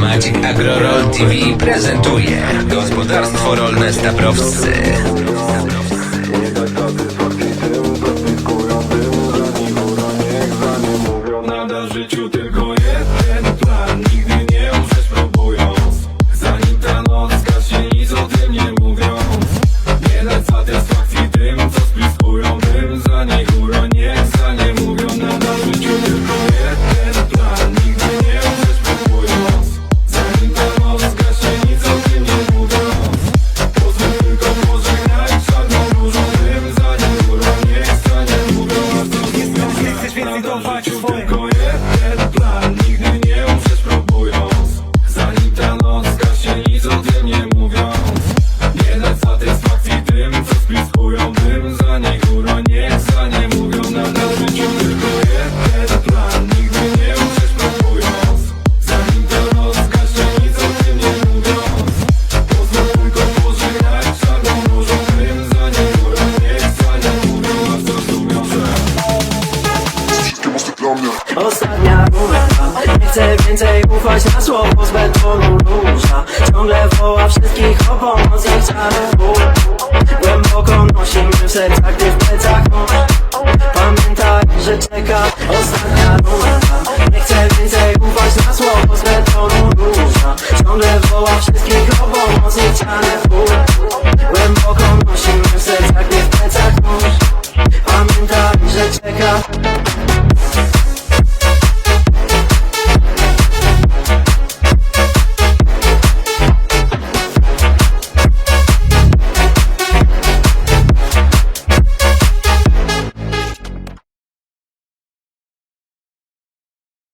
Maciek AgroRoll TV prezentuje Gospodarstwo rolne Stabrowscy Nada życiu tylko então bate o fone. Ostatnia rurka Nie chcę więcej ufać na słowo z betonu róża. Ciągle woła wszystkich o pomoc i czarów Głęboko nosimy w sercach, gdy w plecach Pamiętaj, że czeka ostatnia rurka Nie chcę więcej ufać na słowo z betonu róża. Ciągle woła wszystkich o pomoc i czarów Głęboko nosimy